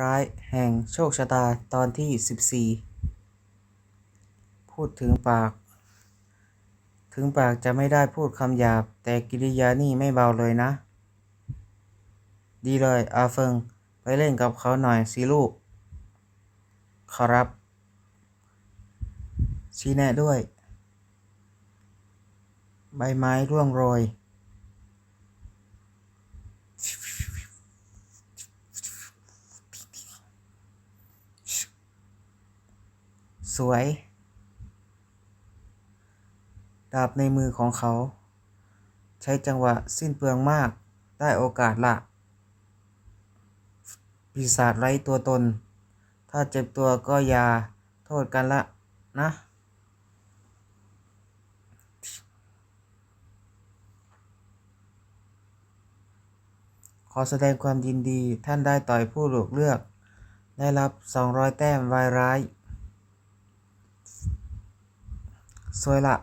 ร้ายแห่งโชคชะตาตอนที่ 14 พูดถึงปาก ถึงปากจะไม่ได้พูดคำหยาบ แต่กิริยานี่ไม่เบาเลยนะ ดีเลยอาเฟิง ไปเล่นกับเขาหน่อยสิลูก ขอรับ ชี้แนะด้วย ใบไม้ร่วงโรย สวย ดาบในมือของเขา ใช้จังหวะสิ้นเปลืองมาก ได้โอกาสละปีศาจไร้ตัวตน ถ้าเจ็บตัวก็อย่าโทษกันละนะ ขอแสดงความยินดีท่านได้ต่อยผู้ถูกเลือก ได้รับ 200 แต้มวายร้าย สวยละ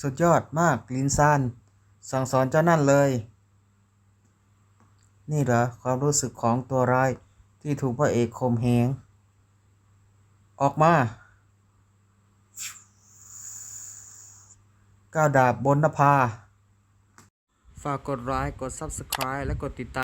สุดยอดมากลินซานสั่งสอนเจ้านั่นเลย นี่เหรอความรู้สึกของตัวร้ายที่ถูกพระเอกข่มเหงออกมาก้าวดาบบนนภา ฝากกดไลค์กด Subscribe และกดติดตาม